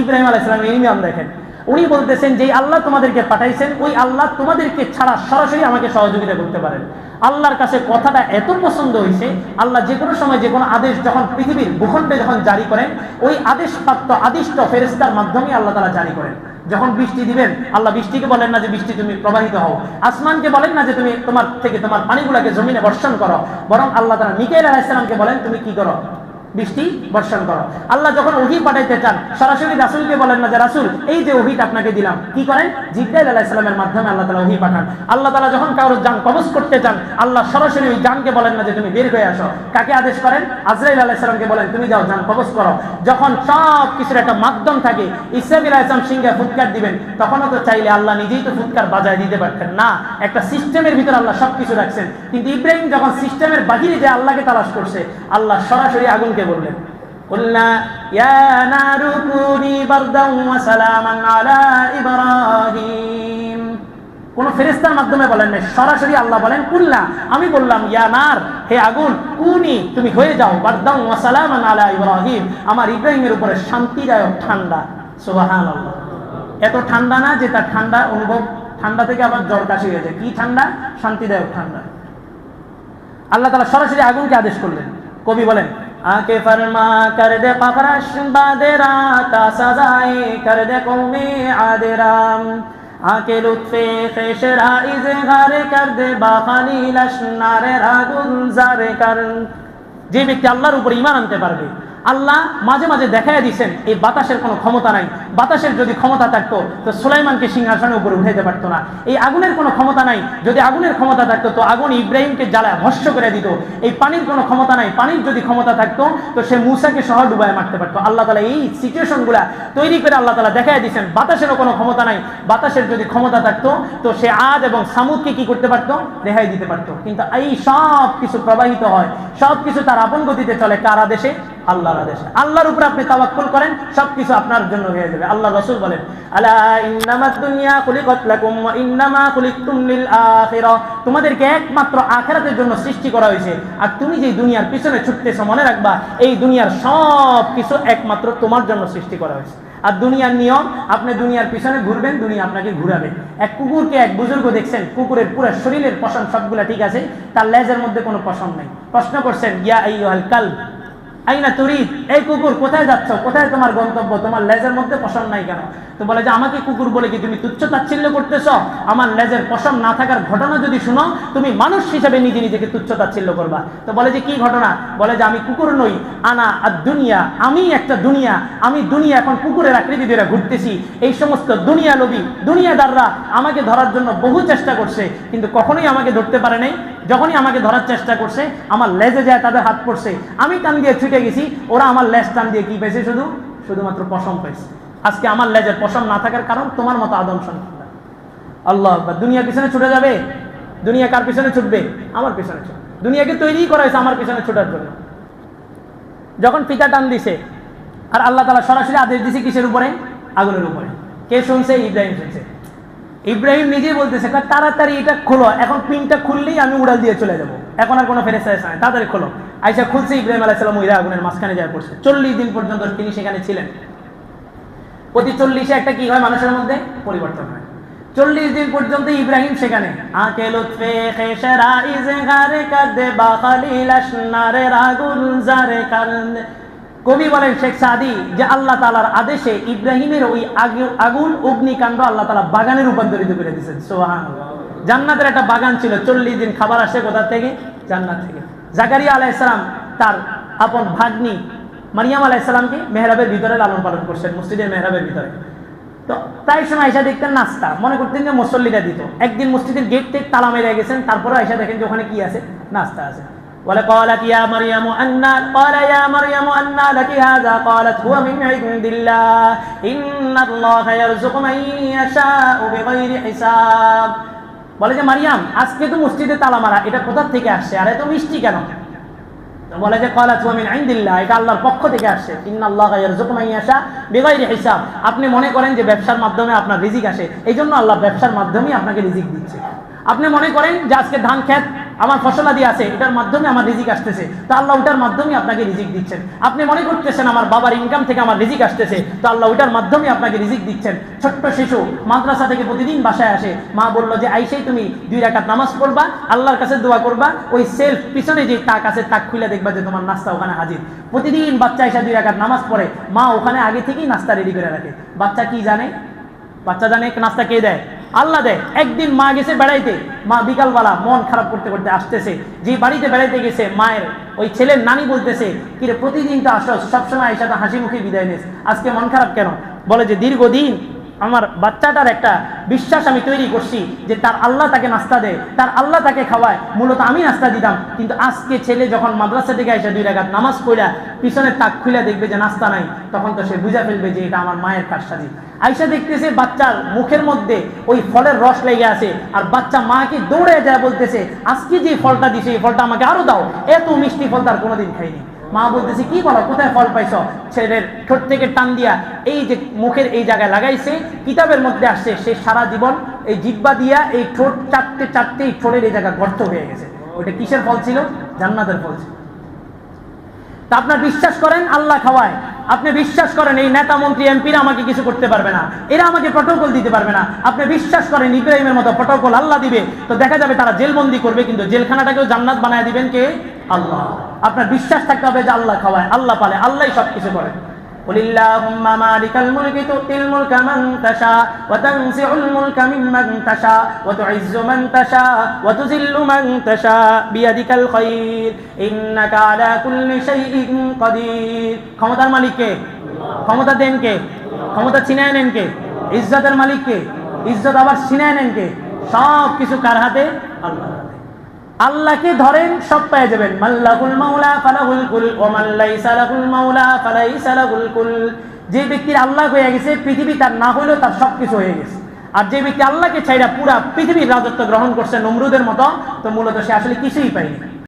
ইব্রাহিম আলাইসালাম ইমাম দেখেন। উনি বলতেছেন যে আল্লাহ তোমাদেরকে পাঠাইছেন, ওই আল্লাহ তোমাদেরকে ছাড়া সরাসরি আমাকে সহযোগিতা করতে পারেন। আল্লাহর কাছে কথাটা এত পছন্দ হয়েছে, আল্লাহ যে কোনো সময় যে কোনো আদেশ যখন পৃথিবীর ভূখণ্ডে যখন জারি করেন, ওই আদেশ প্রাপ্ত আদিষ্ট ফেরেস্তার মাধ্যমে আল্লাহ তারা জারি করেন। যখন বৃষ্টি দিবেন, আল্লাহ বৃষ্টিকে বলেন না যে, বৃষ্টি তুমি প্রবাহিত হও। আসমানকে বলেন না যে, তুমি তোমার থেকে তোমার পানিগুলোকে জমিনে বর্ষণ করো। বরং আল্লাহ তারা নিকাইল আলাইসালামকে বলেন, তুমি কি করো? বৃষ্টি বর্ষণ করো। আল্লাহ যখন ওহি পাঠাইতে চান, সরাসরি রাসুলকে বলেন না যে, রাসুল, এই যে ওহিটা আপনাকে দিলাম। কি করেন জিব্রাইল আলাইসালামের মাধ্যমে আল্লাহ তালা ওহি পাঠান। আল্লাহ তালা যখন কারোর যান কবজ করতে চান, আল্লাহ সরাসরি ওই জানকে বলেন না যে, তুমি বের হয়ে আসো। কাকে আদেশ করেন? আজরাইল আলাইসালামকে বলেন, তুমি যাও যান কবজ করো। যখন সব কিছুর একটা মাধ্যম থাকে ইসরাফিল আলাইসলাম সিংহে ফুৎকার দিবেন, তখনও তো চাইলে আল্লাহ নিজেই তো ফুৎকার বাজায় দিতে পারতেন। না, একটা সিস্টেমের ভিতর আল্লাহ সবকিছু রাখছেন। কিন্তু ইব্রাহিম যখন সিস্টেমের বাহিরে যে আল্লাহকে তালাশ করছে, আল্লাহ সরাসরি আগুনকে বললেন قلنا يا نار كوني بردا وسلاما على إبراهيم কোন ফেরেস্তার মাধ্যমে বলেন না সরাসরি আল্লাহ বলেন কুল্লা আমি বললাম ইয়া নার হে আগুন কুনি তুমি হয়ে যাও বারদাম ওয়াসালামান আলা ইব্রাহিম আমার ইব্রাহিমের উপরে শান্তিদায়ক ঠান্ডা সুবহানাল্লাহ এত ঠান্ডা না যে তার ঠান্ডা অনুভব ঠান্ডা থেকে আবার জ্বর কাশি হয়ে যায় কি ঠান্ডা শান্তিদায়ক ঠান্ডা আল্লাহ তালা সরাসরি আগুনকে আদেশ করলেন কবি বলেন আকে ফরমা, কর দে কফরশ বাদেরা তা সাজায়ে, কর দে কৌমে আদেরাম। আকে লুৎফে খেশরা ইজহারে কর দে বাখালি লশনারে রাগুন জারে, কর। যে ব্যক্তি আল্লাহর উপর ইমান আনতে পারবে আল্লাহ মাঝে মাঝে দেখাই দিয়েছেন এই বাতাসের কোনো ক্ষমতা নাই। বাতাসের যদি ক্ষমতা থাকতো, তো সুলাইমানকে সিংহাসনের উপরে উঠাইতে পারতো না। এই আগুনের কোনো ক্ষমতা নাই। যদি আগুনের ক্ষমতা থাকতো, তো আগুন ইব্রাহিমকে জ্বালা ভস্য করে দিত। এই পানির কোনো ক্ষমতা নাই। পানির যদি ক্ষমতা থাকতো, তো সে মুসাকে সহ ডুবায় মারতে পারতো। আল্লাহ তালা এই সিচুয়েশনগুলা তৈরি করে আল্লাহ তালা দেখাই দিয়েছেন বাতাসেরও কোনো ক্ষমতা নাই। বাতাসের যদি ক্ষমতা থাকতো, তো সে আদ এবং সামুদকে কি করতে পারতো? রেহাই দিতে পারতো। কিন্তু এই সব কিছু প্রবাহিত হয়। সব কিছু তার আপন গতিতে চলে কার আদেশে আল্লাহর আদেশে। আল্লাহর উপর আপনি তাওয়াক্কুল করেন, সবকিছু আপনার জন্য হয়ে যাবে। আল্লাহ রাসূল বলেন, আলা ইন্নামাদ দুনিয়া খুলিকাত লাকুম ওয়া ইন্নামা খুলিকতুম লিল আখিরা। তোমাদেরকে একমাত্র আখিরাতের জন্য সৃষ্টি করা হয়েছে। আর তুমি যে দুনিয়ার পিছনে ছুটতেছো, মনে রাখবা, এই দুনিয়ার সব কিছু একমাত্র তোমার জন্য সৃষ্টি করা হয়েছে। আর দুনিয়ার নিয়ম, আপনি দুনিয়ার পিছনে ঘুরবেন, দুনিয়া আপনাকে ঘুরাবে। এক কুকুরকে এক বুজুর্গ দেখছেন, কুকুরের পুরো শরীরের পশম সবগুলা ঠিক আছে, তার লেজের মধ্যে কোনো পশম নেই। প্রশ্ন করছেন, ইয়া আইয়ুহাল কালব? আইনা তুরিদ, এই কুকুর কোথায় যাচ্ছ? কোথায় তোমার গন্তব্য? তোমার লেজের মধ্যে পশম নাই কেন? তো বলে যে, আমাকে কুকুর বলে কি তুমি তুচ্ছ তাচ্ছিল্য করতেছ? আমার লেজের পশম না থাকার ঘটনা যদি শুনো, তুমি মানুষ হিসেবে নিজে নিজেকে তুচ্ছ তাচ্ছিল্য করবা। তো বলে যে, কি ঘটনা? বলে যে, আমি কুকুর নই, আনা আর দুনিয়া, আমি একটা দুনিয়া, আমি দুনিয়া এখন কুকুরের আকৃতি দিয়ে ঘুরতেছি। এই সমস্ত দুনিয়া লোভী, দুনিয়াদাররা আমাকে ধরার জন্য বহু চেষ্টা করছে, কিন্তু কখনোই আমাকে ধরতে পারে নাই। যখনই আমাকে ধরার চেষ্টা করছে, আমার লেজে যায় তাদের হাত পড়ছে। আমি টান দিয়ে ছুটে গেছি, ওরা আমার লেজ টান দিয়ে কি পেয়েছে শুধু? শুধুমাত্র পশম পেয়েছে আজকে আমার লেজের পশম না থাকার কারণ তোমার মতো আদম সন্তান। আল্লাহ। দুনিয়ার পিছনে ছুটে যাবে? দুনিয়া কার পিছনে ছুটবে? আমার পিছনে ছুটবে। দুনিয়াকে তৈরি করা হয়েছে আমার পিছনে ছোটার জন্য? যখন পিতা টান দিছে, আর আল্লাহ তালা সরাসরি আদেশ দিছে কিসের উপরে? আগুনের উপরে। কে শুনছে? ইব্রাহিম শুনছে। ইব্রাহিম নিজেই বলতেছে তাড়াতাড়ি এটা খোলো। এখন পিনটা খুললেই আমি উড়াল দিয়ে চলে যাব। এখন আর কোনো ফেরেস্তা এসে নাই। তাড়াতাড়ি খোলো। আইসা খুলছে, ইব্রাহিম আলাইসালাম ওইরা আগুনের মাঝখানে যায় পড়ছে। চল্লিশ দিন পর্যন্ত তিনি সেখানে ছিলেন। প্রতি চল্লিশে একটা কি হয় মানুষের মধ্যে? পরিবর্তন হয়। চল্লিশ দিন পর্যন্ত ইব্রাহিম সেখানে। আকে কবি বলেন শেখ সাদি যে আল্লাহ তালার আদেশে ইব্রাহিমের ওই আগুন, অগ্নিকাণ্ড আল্লাহ তালা বাগানে রূপান্তরিত করে দিয়েছেন। সোহান জান্নাতের একটা বাগান ছিল, চল্লিশ দিন খাবার আসে কোথা থেকে? জান্নাত থেকে। জাকারিয়া আলাইসালাম তার আপন ভাগ্নি মারিয়াম আলাইসালামকে মেহরাবের ভিতরে লালন পালন করছেন, মসজিদের মেহরাবের ভিতরে। তো তাই সময় আয়সা দেখতেন নাস্তা, মনে করতেন যে মুসল্লিরা দিত। একদিন মসজিদের গেট থেকে তালা মেরে গেছেন তারপরে আয়সা দেখেন যে ওখানে কি আছে? নাস্তা আছে। বলে قالت يا مريم أن قال يا مريم أن لك هذا قالت هو من عند الله إن الله يرزق من يشاء بغير حساب বলে যে মারিয়াম আজকে তো মসজিদে তালা মারা এটা কোথা থেকে আসছে আর এত মিষ্টি কেন তো বলে যে কলা তুমিন আইন্দিল্লাহ এটা আল্লাহর পক্ষ থেকে আসছে ইন্নাল্লাহ ইয়ারযুকু মান ইয়াশা বিগাইরি হিসাব আপনি মনে করেন যে ব্যবসার মাধ্যমে আপনার রিজিক আসে এই জন্য আল্লাহ ব্যবসার মাধ্যমেই আপনাকে রিজিক দিচ্ছে আপনি মনে করেন যে আজকে ধান ক্ষেত আমার ফসলাদি আছে, এটার মাধ্যমে আমার রিজিক আসতেছে। তো আল্লাহ ওটার মাধ্যমে আপনাকে রিজিক দিচ্ছেন। আপনি মনে করতেছেন আমার বাবার ইনকাম থেকে আমার রিজিক আসতেছে, তো আল্লাহ ওটার মাধ্যমে আপনাকে রিজিক দিচ্ছেন। ছোট্ট শিশু মাদ্রাসা থেকে প্রতিদিন বাসায় আসে, মা বলল যে, আইসেই তুমি দুই রাকাত নামাজ পড়বা, আল্লাহর কাছে দোয়া করবা, ওই সেলফ পিছনে যে তাক আছে, তাক খুলে দেখবা যে তোমার নাস্তা ওখানে হাজির। প্রতিদিন বাচ্চা এসে দুই রাকাত নামাজ পড়ে, মা ওখানে আগে থেকেই নাস্তা রেডি করে রাখে। বাচ্চা কি জানে? বাচ্চা জানে নাস্তা কে দেয়? আল্লাহ দেয় একদিন মা গেছে বেড়াইতে। মা বিকালবেলা মন খারাপ করতে করতে আসতেছে। যে বাড়িতে বেড়াইতে গেছে, মায়ের ওই ছেলের নানি বলতেছে কিরে প্রতিদিন তো আসো সবসময় এসে হাসি মুখে বিদায় নিস। আজকে মন খারাপ কেন? বলে যে, দীর্ঘদিন আমার বাচ্চাটার একটা বিশ্বাস আমি তৈরি করছি যে তার আল্লাহ তাকে নাস্তা দেয় তার আল্লাহ তাকে খাওয়ায়। মূলত আমি নাস্তা দিতাম। কিন্তু আজকে ছেলে যখন মাদ্রাসা থেকে এসে দুই রাগাত নামাজ পড়া পিছনে তাক খুলে দেখবে যে নাস্তা নাই, তখন তো সে বুঝা ফেলবে যে এটা আমার মায়ের কারসাজি। আইসা দেখতেছে বাচ্চার মুখের মধ্যে ওই ফলের রস লেগে আছে, আর বাচ্চা মাকে দৌড়ে যায় বলতেছে, আজকে যে ফলটা দিছে, এই ফলটা আমাকে আরও দাও। এত মিষ্টি ফল তার কোনোদিন খাইনি মা বলতেছে, কি বলো কোথায় ফল পাইছ? ছেলের ঠোঁট থেকে টান দিয়া এই যে মুখের এই জায়গায় লাগাইছে, কিতাবের মধ্যে আসছে, সে সারা জীবন এই জিব্বা দিয়া এই ঠোঁট চারটে চারটে এই ঠোঁটের এই জায়গা গর্ত হয়ে গেছে। ওইটা কিসের ফল ছিল? জান্নাতের ফল ছিল। তা আপনার বিশ্বাস করেন? আল্লাহ খাওয়ায়। আপনি বিশ্বাস করেন, এই নেতা মন্ত্রী, এমপিরা আমাকে কিছু করতে পারবে না। এরা আমাকে প্রটোকল দিতে পারবে না। আপনি বিশ্বাস করেন, ইব্রাহিমের মতো প্রটোকল আল্লাহ দিবে। তো দেখা যাবে তারা জেলবন্দি করবে, কিন্তু জেলখানাটাকেও জান্নাত বানায় দিবেন কে? আল্লাহ। আপনার বিশ্বাস থাকতে হবে যে আল্লাহ খাওয়ায়, আল্লাহ পালে, আল্লাহ সব কিছু করেন قل اللهم مالك الملك تؤتي الملك من تشاء وتنزع الملك ممن تشاء وتعز من تشاء وتذل من تشاء بيدك الخير إنك على كل شيء قدير ক্ষমতার মালিক কে ক্ষমতা দেন কে ক্ষমতা ছিনায় নেন কে ইজ্জতের মালিক কে ইজ্জত আবার ছিনায় নেন কে সব কিছু কার হাতে আল্লাহ আল্লাহকে ধরেন, সব পেয়ে যাবেন। মাল্লাহুল মাওলা ফালাহুল কুল ওয়া মান লাইসা লাহুল মাওলা ফালাইসা লাহুল কুল। যে ব্যক্তির আল্লাহ হয়ে গেছে, পৃথিবী তার না হলেও তার সব কিছু হয়ে গেছে। আর যে ব্যক্তি আল্লাহকে ছাইরা পুরা পৃথিবীর রাজত্ব গ্রহণ করছে নমরুদের মতো, তো মূলত সে আসলে কিছুই পায়নি।